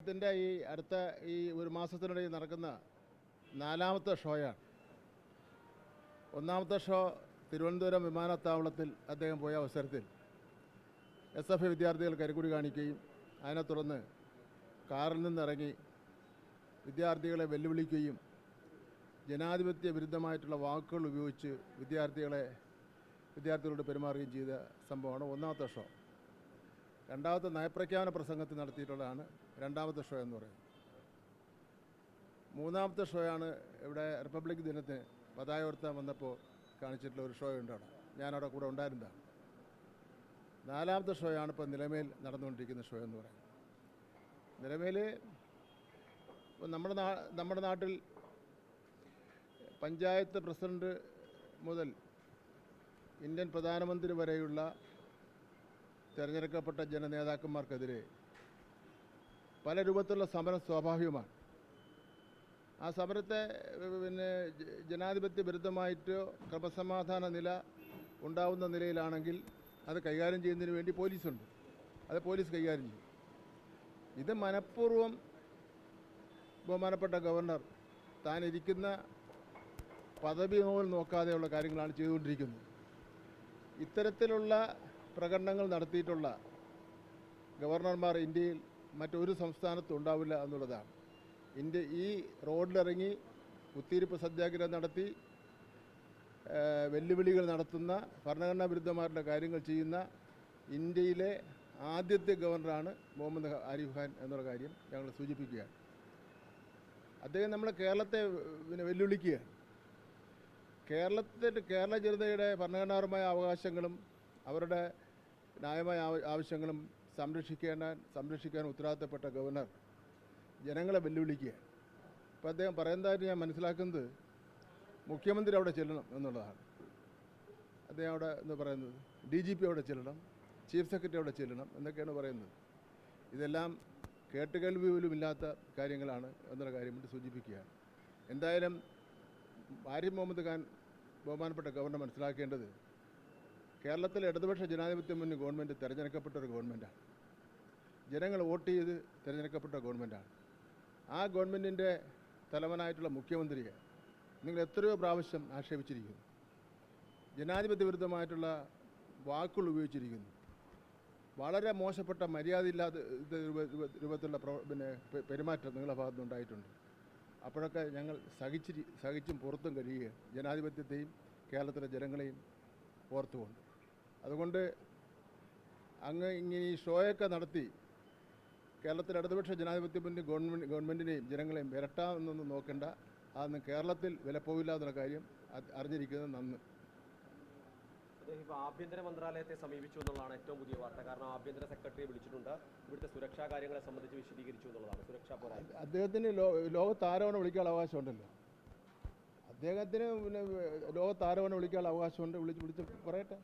ഇതിന്റെ ഈ അടുത്ത ഈ ഒരു മാസത്തിനിടയിൽ നടക്കുന്ന നാലാമത്തെ ഷോയാണ്. ഒന്നാമത്തെ ഷോ തിരുവനന്തപുരം വിമാനത്താവളത്തിൽ അദ്ദേഹം പോയ അവസരത്തിൽ എസ് എഫ് ഐ വിദ്യാർത്ഥികൾ കരിക്കുടി കാണിക്കുകയും അതിനെ തുടർന്ന് കാറിൽ നിന്നിറങ്ങി വിദ്യാർത്ഥികളെ വെല്ലുവിളിക്കുകയും ജനാധിപത്യ വിരുദ്ധമായിട്ടുള്ള വാക്കുകൾ ഉപയോഗിച്ച് വിദ്യാർത്ഥികളെ വിദ്യാർത്ഥികളോട് പെരുമാറുകയും ചെയ്ത സംഭവമാണ് ഒന്നാമത്തെ ഷോ. രണ്ടാമത്തെ നയപ്രഖ്യാപന പ്രസംഗത്തിൽ നടത്തിയിട്ടുള്ളതാണ് രണ്ടാമത്തെ ഷോ എന്ന് പറയുന്നത്. മൂന്നാമത്തെ ഷോയാണ് ഇവിടെ റിപ്പബ്ലിക് ദിനത്തിന് പതായോർത്താൻ വന്നപ്പോൾ കാണിച്ചിട്ടുള്ള ഒരു ഷോ ഉണ്ട് അവിടെ. ഞാനവിടെ കൂടെ ഉണ്ടായിരുന്നതാണ്. നാലാമത്തെ ഷോയാണ് ഇപ്പോൾ നിലമേൽ നടന്നുകൊണ്ടിരിക്കുന്ന ഷോ എന്ന് പറയുന്നത്. നിലമേൽ നമ്മുടെ നാ നമ്മുടെ നാട്ടിൽ പഞ്ചായത്ത് പ്രസിഡന്റ് മുതൽ ഇന്ത്യൻ പ്രധാനമന്ത്രി വരെയുള്ള തിരഞ്ഞെടുക്കപ്പെട്ട ജനനേതാക്കന്മാർക്കെതിരെ പല രൂപത്തിലുള്ള സമരം സ്വാഭാവികമാണ്. ആ സമരത്തെ പിന്നെ ജനാധിപത്യ വിരുദ്ധമായിട്ടോ ക്രമസമാധാന നില ഉണ്ടാവുന്ന നിലയിലാണെങ്കിൽ അത് കൈകാര്യം ചെയ്യുന്നതിന് വേണ്ടി പോലീസുണ്ട്. അത് പോലീസ് കൈകാര്യം ചെയ്യും. ഇത് മനഃപൂർവം ബഹുമാനപ്പെട്ട ഗവർണർ താൻ ഇരിക്കുന്ന പദവി പോലും നോക്കാതെയുള്ള കാര്യങ്ങളാണ് ചെയ്തുകൊണ്ടിരിക്കുന്നത്. ഇത്തരത്തിലുള്ള പ്രകടനങ്ങൾ നടത്തിയിട്ടുള്ള ഗവർണർമാർ ഇന്ത്യയിൽ മറ്റൊരു സംസ്ഥാനത്തും ഉണ്ടാവില്ല എന്നുള്ളതാണ്. ഇന്ത്യ ഈ റോഡിലിറങ്ങി കുത്തിയിരിപ്പ് സത്യാഗ്രഹം നടത്തി വെല്ലുവിളികൾ നടത്തുന്ന ഭരണഘടനാ വിരുദ്ധമാരുടെ കാര്യങ്ങൾ ചെയ്യുന്ന ഇന്ത്യയിലെ ആദ്യത്തെ ഗവർണറാണ് മുഹമ്മദ് ആരിഫ് ഖാൻ എന്നുള്ള കാര്യം ഞങ്ങൾ സൂചിപ്പിക്കുകയാണ്. അദ്ദേഹം നമ്മളെ കേരളത്തെ പിന്നെ വെല്ലുവിളിക്കുകയാണ്. കേരളത്തിൽ കേരള ജനതയുടെ ഭരണഘടനാപരമായ അവകാശങ്ങളും അവരുടെ ന്യായമായ ആവശ്യങ്ങളും സംരക്ഷിക്കേണ്ട സംരക്ഷിക്കാൻ ഉത്തരവാദിത്തപ്പെട്ട ഗവർണർ ജനങ്ങളെ വെല്ലുവിളിക്കുക. അപ്പോൾ അദ്ദേഹം പറയുന്നതായിട്ട് ഞാൻ മനസ്സിലാക്കുന്നത് മുഖ്യമന്ത്രി അവിടെ ചെല്ലണം എന്നുള്ളതാണ്. അദ്ദേഹം അവിടെ എന്ന് പറയുന്നത്? ഡി ജി പി അവിടെ ചെല്ലണം ചീഫ് സെക്രട്ടറി അവിടെ ചെല്ലണം എന്നൊക്കെയാണ് പറയുന്നത്. ഇതെല്ലാം കേട്ടുകേൾവി പോലും ഇല്ലാത്ത കാര്യങ്ങളാണ് എന്നുള്ള കാര്യം കൊണ്ട് സൂചിപ്പിക്കുകയാണ്. എന്തായാലും ആരിഫ് മുഹമ്മദ് ഖാൻ ബഹുമാനപ്പെട്ട ഗവർണർ മനസ്സിലാക്കേണ്ടത് കേരളത്തിലെ ഇടതുപക്ഷ ജനാധിപത്യ മുന്നിൽ ഗവൺമെന്റ് തിരഞ്ഞെടുക്കപ്പെട്ട ഒരു ഗവൺമെന്റാണ് ജനങ്ങൾ വോട്ട് ചെയ്ത് തിരഞ്ഞെടുക്കപ്പെട്ട ഗവൺമെന്റാണ് ആ ഗവൺമെന്റിന്റെ തലവനായിട്ടുള്ള മുഖ്യമന്ത്രിയെ നിങ്ങൾ എത്രയോ പ്രാവശ്യം ആക്ഷേപിച്ചിരിക്കുന്നു. ജനാധിപത്യ വിരുദ്ധമായിട്ടുള്ള വാക്കുകൾ ഉപയോഗിച്ചിരിക്കുന്നു. വളരെ മോശപ്പെട്ട മര്യാദയില്ലാത്ത രൂപത്തിലുള്ള പിന്നെ പെരുമാറ്റം നിങ്ങളുടെ ഭാഗത്തുനിന്ന് ഉണ്ടായിട്ടുണ്ട്. അപ്പോഴൊക്കെ ഞങ്ങൾ സഹിച്ചിരി സഹിച്ചും പുറത്തും കഴിയുക ജനാധിപത്യത്തെയും കേരളത്തിലെ ജനങ്ങളെയും ഓർത്തുകൊണ്ട്. അതുകൊണ്ട് അങ്ങ് ഇങ്ങനെ ഈ ഷോയൊക്കെ നടത്തി കേരളത്തിൽ ഇടതുപക്ഷ ജനാധിപത്യ മുന്നിൽ ഗവൺമെന്റ് ഗവൺമെന്റിനെയും ജനങ്ങളെയും വിരട്ടാമെന്നൊന്നും നോക്കേണ്ട. അതൊന്നും കേരളത്തിൽ വില പോവില്ല എന്നുള്ള കാര്യം അറിഞ്ഞിരിക്കുന്നത് നന്ന്. ഇപ്പോൾ ആഭ്യന്തര മന്ത്രാലയത്തെ സമീപിച്ചു എന്നുള്ളതാണ് ഏറ്റവും പുതിയ വാർത്ത. കാരണം ആഭ്യന്തര സെക്രട്ടറിയെ വിളിച്ചിട്ടുണ്ട്. ഇവിടുത്തെ സുരക്ഷാ കാര്യങ്ങളെ സംബന്ധിച്ച് വിശദീകരിച്ചു എന്നുള്ളതാണ്. സുരക്ഷാ പോരായ്മ. അദ്ദേഹത്തിന് ലോകത്താരോണം വിളിക്കാനുള്ള അവകാശമുണ്ടല്ലോ അദ്ദേഹത്തിന് പിന്നെ ലോകത്താരോണം വിളിക്കാനുള്ള അവകാശമുണ്ട്. വിളിച്ച് വിളിച്ച് പറയട്ടെ.